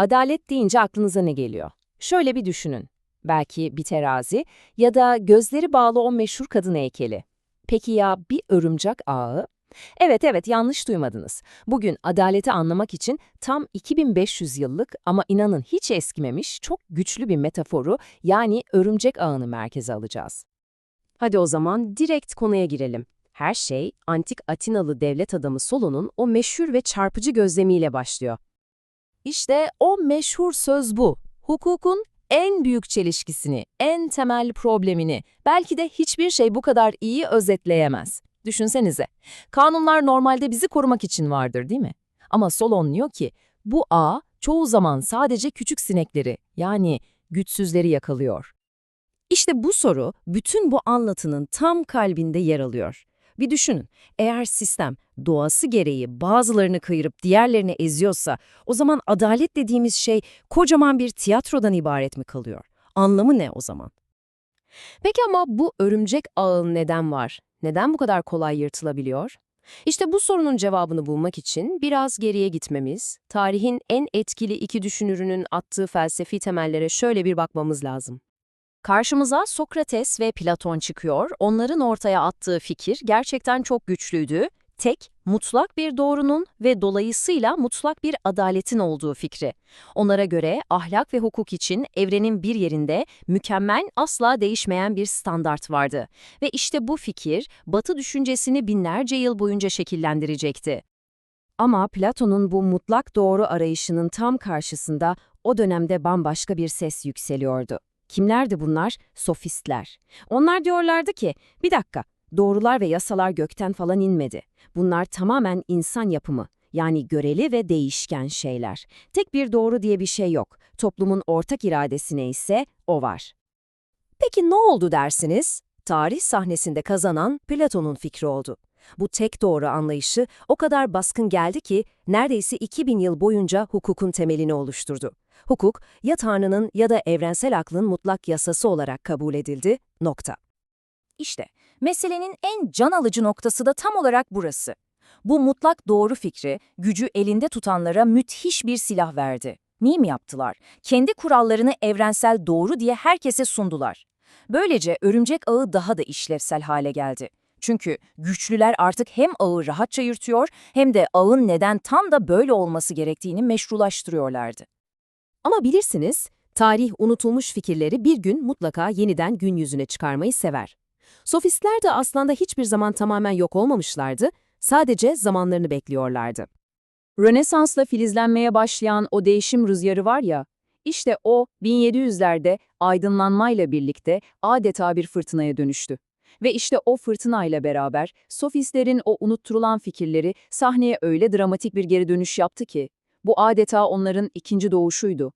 Adalet deyince aklınıza ne geliyor? Şöyle bir düşünün. Belki bir terazi ya da gözleri bağlı o meşhur kadın heykeli. Peki ya bir örümcek ağı? Evet evet yanlış duymadınız. Bugün adaleti anlamak için tam 2500 yıllık ama inanın hiç eskimemiş çok güçlü bir metaforu yani örümcek ağını merkeze alacağız. Hadi o zaman direkt konuya girelim. Her şey antik Atinalı devlet adamı Solon'un o meşhur ve çarpıcı gözlemiyle başlıyor. İşte o meşhur söz bu. Hukukun en büyük çelişkisini, en temel problemini, belki de hiçbir şey bu kadar iyi özetleyemez. Düşünsenize, kanunlar normalde bizi korumak için vardır değil mi? Ama Solon diyor ki, bu ağ çoğu zaman sadece küçük sinekleri, yani güçsüzleri yakalıyor. İşte bu soru bütün bu anlatının tam kalbinde yer alıyor. Bir düşünün, eğer sistem doğası gereği bazılarını kıyırıp diğerlerini eziyorsa, o zaman adalet dediğimiz şey kocaman bir tiyatrodan ibaret mi kalıyor? Anlamı ne o zaman? Peki ama bu örümcek ağı neden var? Neden bu kadar kolay yırtılabiliyor? İşte bu sorunun cevabını bulmak için biraz geriye gitmemiz, tarihin en etkili iki düşünürünün attığı felsefi temellere şöyle bir bakmamız lazım. Karşımıza Sokrates ve Platon çıkıyor. Onların ortaya attığı fikir gerçekten çok güçlüydü. Tek, mutlak bir doğrunun ve dolayısıyla mutlak bir adaletin olduğu fikri. Onlara göre ahlak ve hukuk için evrenin bir yerinde mükemmel, asla değişmeyen bir standart vardı. Ve işte bu fikir, Batı düşüncesini binlerce yıl boyunca şekillendirecekti. Ama Platon'un bu mutlak doğru arayışının tam karşısında o dönemde bambaşka bir ses yükseliyordu. Kimlerdi bunlar? Sofistler. Onlar diyorlardı ki, bir dakika, doğrular ve yasalar gökten falan inmedi. Bunlar tamamen insan yapımı, yani göreli ve değişken şeyler. Tek bir doğru diye bir şey yok. Toplumun ortak iradesine ise o var. Peki ne oldu dersiniz? Tarih sahnesinde kazanan Platon'un fikri oldu. Bu tek doğru anlayışı o kadar baskın geldi ki neredeyse 2000 yıl boyunca hukukun temelini oluşturdu. Hukuk, ya Tanrı'nın ya da evrensel aklın mutlak yasası olarak kabul edildi, nokta. İşte, meselenin en can alıcı noktası da tam olarak burası. Bu mutlak doğru fikri, gücü elinde tutanlara müthiş bir silah verdi. Mim yaptılar. Kendi kurallarını evrensel doğru diye herkese sundular. Böylece örümcek ağı daha da işlevsel hale geldi. Çünkü güçlüler artık hem ağı rahatça yırtıyor hem de ağın neden tam da böyle olması gerektiğini meşrulaştırıyorlardı. Ama bilirsiniz, tarih unutulmuş fikirleri bir gün mutlaka yeniden gün yüzüne çıkarmayı sever. Sofistler de aslında hiçbir zaman tamamen yok olmamışlardı, sadece zamanlarını bekliyorlardı. Rönesans'la filizlenmeye başlayan o değişim rüzgarı var ya, işte o 1700'lerde aydınlanmayla birlikte adeta bir fırtınaya dönüştü. Ve işte o fırtınayla beraber sofistlerin o unutturulan fikirleri sahneye öyle dramatik bir geri dönüş yaptı ki, bu adeta onların ikinci doğuşuydu.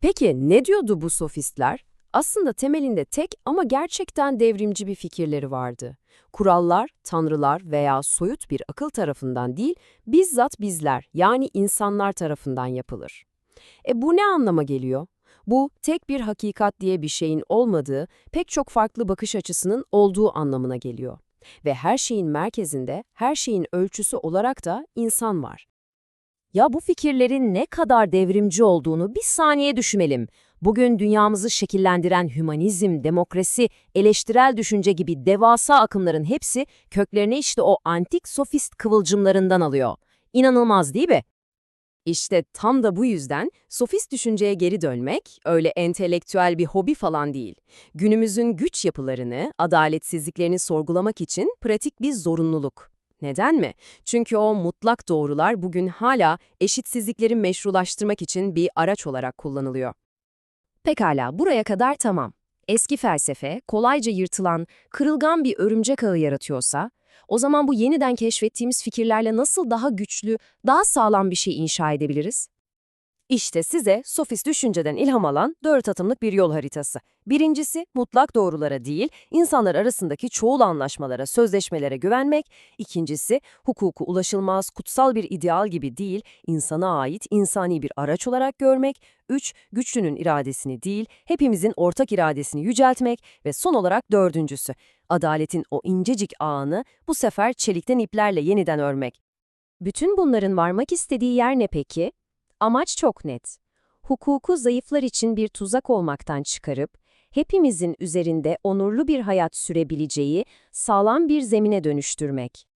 Peki ne diyordu bu sofistler? Aslında temelinde tek ama gerçekten devrimci bir fikirleri vardı. Kurallar, tanrılar veya soyut bir akıl tarafından değil, bizzat bizler yani insanlar tarafından yapılır. E bu ne anlama geliyor? Bu, tek bir hakikat diye bir şeyin olmadığı, pek çok farklı bakış açısının olduğu anlamına geliyor. Ve her şeyin merkezinde, her şeyin ölçüsü olarak da insan var. Ya bu fikirlerin ne kadar devrimci olduğunu bir saniye düşünelim. Bugün dünyamızı şekillendiren hümanizm, demokrasi, eleştirel düşünce gibi devasa akımların hepsi köklerini işte o antik sofist kıvılcımlarından alıyor. İnanılmaz değil mi? İşte tam da bu yüzden sofist düşünceye geri dönmek öyle entelektüel bir hobi falan değil. Günümüzün güç yapılarını, adaletsizliklerini sorgulamak için pratik bir zorunluluk. Neden mi? Çünkü o mutlak doğrular bugün hala eşitsizlikleri meşrulaştırmak için bir araç olarak kullanılıyor. Pekala, buraya kadar tamam. Eski felsefe, kolayca yırtılan, kırılgan bir örümcek ağı yaratıyorsa, o zaman bu yeniden keşfettiğimiz fikirlerle nasıl daha güçlü, daha sağlam bir şey inşa edebiliriz? İşte size sofist düşünceden ilham alan dört atımlık bir yol haritası. Birincisi, mutlak doğrulara değil, insanlar arasındaki çoğul anlaşmalara, sözleşmelere güvenmek. İkincisi, hukuku ulaşılmaz, kutsal bir ideal gibi değil, insana ait insani bir araç olarak görmek. Üç, güçlünün iradesini değil, hepimizin ortak iradesini yüceltmek. Ve son olarak dördüncüsü, adaletin o incecik ağını bu sefer çelikten iplerle yeniden örmek. Bütün bunların varmak istediği yer ne peki? Amaç çok net. hukuku zayıflar için bir tuzak olmaktan çıkarıp, hepimizin üzerinde onurlu bir hayat sürebileceği sağlam bir zemine dönüştürmek.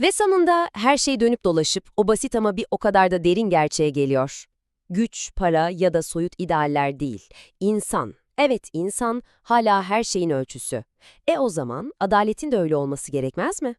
Ve sonunda her şey dönüp dolaşıp o basit ama bir o kadar da derin gerçeğe geliyor. Güç, para ya da soyut idealler değil. İnsan. Evet insan hala her şeyin ölçüsü. E o zaman adaletin de öyle olması gerekmez mi?